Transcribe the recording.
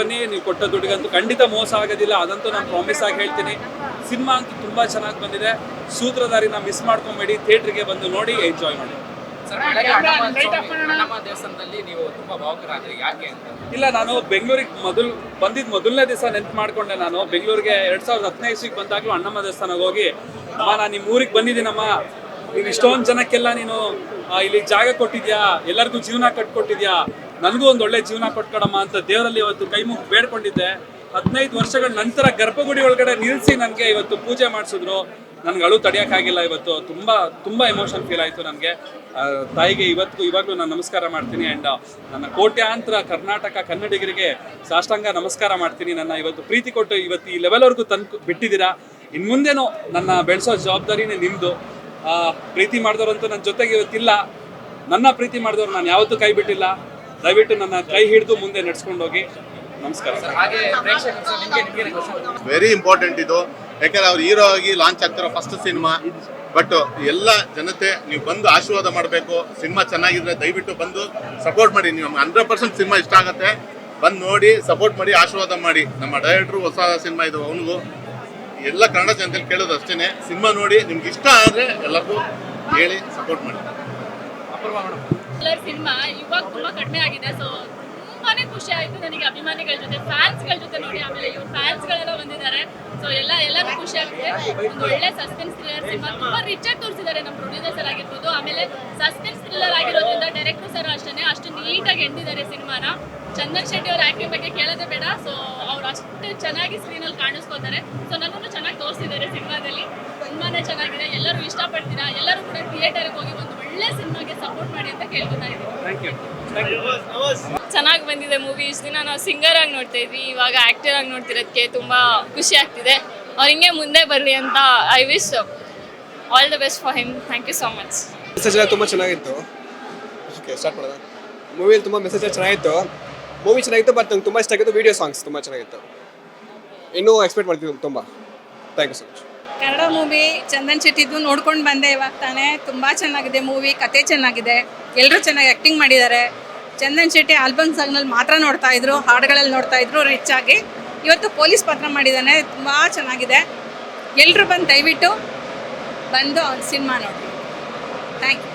ಬನ್ನಿ ನೀವು ಕೊಟ್ಟ ದುಡ್ಡಿಗಂತೂ ಖಂಡಿತ ಮೋಸ ಆಗೋದಿಲ್ಲ. ಅದಂತೂ ನಾನು ಪ್ರಾಮಿಸ್ ಆಗಿ ಹೇಳ್ತೀನಿ. ಸಿನಿಮಾ ಅಂತೂ ತುಂಬ ಚೆನ್ನಾಗಿ ಬಂದಿದೆ. ಸೂತ್ರಧಾರಿನ ಮಿಸ್ ಮಾಡ್ಕೊಂಬೇಡಿ. ಥಿಯೇಟ್ರಿಗೆ ಬಂದು ನೋಡಿ ಎಂಜಾಯ್ ಮಾಡಿ. ಇಲ್ಲ ನಾನು ಬೆಂಗಳೂರಿಗೆ ಮೊದಲು ಬಂದಿದ್ದ ಮೊದಲನೇ ದಿವಸ ನೆನ್ಪು ಮಾಡ್ಕೊಂಡೆ ನಾನು. ಬೆಂಗಳೂರಿಗೆ ಎರಡ್ ಸಾವಿರದ ಹದಿನೈದು ಇಸ್ವಿಗೆ ಬಂದಾಗಲೂ ಅಣ್ಣಮ್ಮ ದೇವಸ್ಥಾನಕ್ಕೆ ಹೋಗಿ ಅಮ್ಮ ನಾನು ನಿಮ್ಮ ಊರಿಗೆ ಬಂದಿದ್ದೀನಮ್ಮ. ನೀವು ಇಷ್ಟೊಂದು ಜನಕ್ಕೆಲ್ಲ ನೀನು ಇಲ್ಲಿ ಜಾಗ ಕೊಟ್ಟಿದ್ಯಾ? ಎಲ್ಲರಿಗೂ ಜೀವನ ಕಟ್ಕೊಟ್ಟಿದ್ಯಾ? ನನಗೂ ಒಂದು ಒಳ್ಳೆ ಜೀವನ ಕೊಟ್ಕೊಡಮ್ಮ ಅಂತ ದೇವರಲ್ಲಿ ಇವತ್ತು ಕೈ ಮುಗಿ ಬೇಡ್ಕೊಂಡಿದ್ದೆ. ಹದಿನೈದು ವರ್ಷಗಳ ನಂತರ ಗರ್ಭಗುಡಿ ಒಳಗಡೆ ನಿಲ್ಲಿಸಿ ನನಗೆ ಇವತ್ತು ಪೂಜೆ ಮಾಡಿಸಿದ್ರು. ನನ್ಗೆ ಅಳು ತಡೆಯೋಕ್ಕಾಗಿಲ್ಲ ಇವತ್ತು. ತುಂಬ ತುಂಬ ಎಮೋಷನ್ ಫೀಲ್ ಆಯಿತು ನನಗೆ. ತಾಯಿಗೆ ಇವತ್ತು ಇವಾಗಲೂ ನಾನು ನಮಸ್ಕಾರ ಮಾಡ್ತೀನಿ ಆ್ಯಂಡ್ ನನ್ನ ಕೋಟ್ಯಾಂತರ ಕರ್ನಾಟಕ ಕನ್ನಡಿಗರಿಗೆ ಸಾಷ್ಟಾಂಗ ನಮಸ್ಕಾರ ಮಾಡ್ತೀನಿ. ನನ್ನ ಇವತ್ತು ಪ್ರೀತಿ ಕೊಟ್ಟು ಇವತ್ತು ಈ ಲೆವೆಲ್ವರೆಗೂ ತಂದು ಬಿಟ್ಟಿದ್ದೀರಾ? ಇನ್ನು ಮುಂದೇನೋ ನನ್ನ ಬೆಳೆಸೋ ಜವಾಬ್ದಾರಿನೇ ನಿಮ್ಮದು ಪ್ರೀತಿ ಮಾಡಿದವರಂತೂ ನನ್ನ ಜೊತೆಗೆ ಇವತ್ತಿಲ್ಲ. ನನ್ನ ಪ್ರೀತಿ ಮಾಡಿದವ್ರು ನಾನು ಯಾವತ್ತೂ ಕೈ ಬಿಟ್ಟಿಲ್ಲ. ದಯವಿಟ್ಟು ನನ್ನ ಕೈ ಹಿಡಿದು ಮುಂದೆ ನಡ್ಸ್ಕೊಂಡು ಹೋಗಿ. ನಮಸ್ಕಾರ. ಸರ್ ಹಾಗೆ ಪ್ರೇಕ್ಷಕರು ಸರ್ ನಿಮ್ಗೆ ನಿಮ್ಗೆ ವೆರಿ ಇಂಪಾರ್ಟೆಂಟ್ ಇದು. ಯಾಕಂದ್ರೆ ಅವ್ರು ಹೀರೋ ಆಗಿ ಲಾಂಚ್ ಆಗ್ತಿರೋ ಫಸ್ಟ್ ಸಿನಿಮಾ ಬಟ್ ಎಲ್ಲ ಜನತೆ ನೀವು ಬಂದು ಆಶೀರ್ವಾದ ಮಾಡಬೇಕು. ಸಿನಿಮಾ ಚೆನ್ನಾಗಿದ್ರೆ ದಯವಿಟ್ಟು ಬಂದು ಸಪೋರ್ಟ್ ಮಾಡಿ. ನೀವು ಹಂಡ್ರೆಡ್ ಪರ್ಸೆಂಟ್ ಸಿನಿಮಾ ಇಷ್ಟ ಆಗುತ್ತೆ. ಬಂದು ನೋಡಿ ಸಪೋರ್ಟ್ ಮಾಡಿ ಆಶೀರ್ವಾದ ಮಾಡಿ. ನಮ್ಮ ಡೈರೆಕ್ಟ್ರು ಹೊಸ ಸಿನಿಮಾ ಇದು ಅವನಿಗೂ. ಎಲ್ಲ ಕನ್ನಡ ಜನತೆ ಕೇಳೋದು ಅಷ್ಟೇ ಸಿನಿಮಾ ನೋಡಿ ನಿಮ್ಗೆ ಇಷ್ಟ ಆದರೆ ಎಲ್ಲರಿಗೂ ಹೇಳಿ ಸಪೋರ್ಟ್ ಮಾಡಿ. ಅಪೂರ್ವ ಸಿನಿಮಾ ಇವಾಗ ತುಂಬಾ ಕಡಿಮೆ ಆಗಿದೆ. ಸೊ ತುಂಬಾನೇ ಖುಷಿ ಆಯ್ತು ನನಗೆ ಅಭಿಮಾನಿಗಳ ಜೊತೆ ಫ್ಯಾನ್ಸ್ಗಳ ಜೊತೆ ನೋಡಿ ಆಮೇಲೆ ಇವ್ರ ಫ್ಯಾನ್ಸ್ಗಳೆಲ್ಲ ಬಂದಿದ್ದಾರೆ. ಸೊ ಎಲ್ಲ, ಎಲ್ಲರೂ ಖುಷಿ ಆಗುತ್ತೆ. ಒಂದು ಒಳ್ಳೆ ಸಸ್ಪೆನ್ಸ್ ಥ್ರಿಲ್ಲರ್ ಸಿನಿಮಾ ತುಂಬಾ ರಿಚ್ ಆಗಿ ತೋರಿಸಿದ್ದಾರೆ ನಮ್ಮ ಪ್ರೊಡ್ಯೂಸರ್ ಸರ್ ಆಗಿರ್ಬೋದು. ಆಮೇಲೆ ಸಸ್ಪೆನ್ಸ್ ಥ್ರಿಲ್ಲರ್ ಆಗಿರೋದ್ರಿಂದ ಡೈರೆಕ್ಟರ್ ಸರ್ ಅಷ್ಟೇ ಅಷ್ಟು ನೀಟಾಗಿ ಎಂದಿದ್ದಾರೆ ಸಿನಿಮಾನ ಚಂದನ್ ಶೆಟ್ಟಿ ಅವ್ರ ಆಕ್ಟಿಂಗ್ ಬಗ್ಗೆ ಕೇಳೋದೇ ಬೇಡ. ಸೊ ಅವ್ರು ಅಷ್ಟು ಚೆನ್ನಾಗಿ ಸ್ಕ್ರೀನಲ್ಲಿ ಕಾಣಿಸ್ಕೋತಾರೆ. ಸೊ ನನ್ನನ್ನು ಚೆನ್ನಾಗಿ ತೋರಿಸಿದ್ದಾರೆ ಸಿನಿಮಾದಲ್ಲಿ ತುಂಬಾನೇ ಚೆನ್ನಾಗಿದೆ. ಎಲ್ಲರೂ ಇಷ್ಟಪಡ್ತೀರಾ? ಎಲ್ಲರೂ ಕೂಡ ಥಿಯೇಟರ್ಗೆ ಹೋಗಿ ಕೇಳ್ಕೊತಾ ಇದ್ದೀನಿ ಥ್ಯಾಂಕ್ ಯು ಚೆನ್ನಾಗಿ ಬಂದಿದೆ ಮೂವಿ ಇಷ್ಟು ದಿನ ನಾವು ಸಿಂಗರ್ ಆಗಿ ನೋಡ್ತಾ ಇದ್ವಿ. ಇವಾಗ ಆಕ್ಟರ್ ಆಗಿ ನೋಡ್ತಿರೋದಕ್ಕೆ ತುಂಬಾ ಖುಷಿ ಆಗ್ತಿದೆ. ಅವ್ರು ಹಿಂಗೆ ಮುಂದೆ ಬರಲಿ ಅಂತ I wish all the best for him thank you so much message ಎಲ್ಲ ತುಂಬ ಚೆನ್ನಾಗಿತ್ತು. ಓಕೆ ಸ್ಟಾರ್ಟ್ ಮಾಡೋಣ. ಮೂವಿಯಲ್ಲಿ ತುಂಬ ಮೆಸೇಜ್ ಚೆನ್ನಾಗಿತ್ತು. ಮೂವಿ ಚೆನ್ನಾಗಿತ್ತು ಬಟ್ ನಂಗೆ ತುಂಬ ಇಷ್ಟ ಆಗಿತ್ತು ವೀಡಿಯೋ ಸಾಂಗ್ಸ್ ತುಂಬ ಚೆನ್ನಾಗಿತ್ತು. ಇನ್ನೂ ಎಕ್ಸ್ಪೆಕ್ಟ್ ಮಾಡ್ತಿದ್ದೆ ತುಂಬ. Thank you so much Kannada movie Chandan ಶೆಟ್ಟಿದ್ದು ನೋಡ್ಕೊಂಡು ಬಂದೆ ಇವಾಗ ತಾನೇ. ತುಂಬ ಚೆನ್ನಾಗಿದೆ ಮೂವಿ ಕತೆ ಚೆನ್ನಾಗಿದೆ. ಎಲ್ಲರೂ ಚೆನ್ನಾಗಿ ಆ್ಯಕ್ಟಿಂಗ್ ಮಾಡಿದ್ದಾರೆ. ಚಂದನ್ ಶೆಟ್ಟಿ ಆಲ್ಬಮ್ ಸಾಂಗ್ನಲ್ಲಿ ಮಾತ್ರ ನೋಡ್ತಾ ಇದ್ರು, ಹಾಡುಗಳಲ್ಲಿ ನೋಡ್ತಾ ಇದ್ರು ರಿಚ್ ಆಗಿ. ಇವತ್ತು ಪೊಲೀಸ್ ಪಾತ್ರ ಮಾಡಿದ್ದಾನೆ, ತುಂಬ ಚೆನ್ನಾಗಿದೆ. ಎಲ್ಲರೂ ಬಂದು ದಯವಿಟ್ಟು ಬಂದು ಅವ್ನ ಸಿನಿಮಾ ನೋಡಿ ಥ್ಯಾಂಕ್ ಯು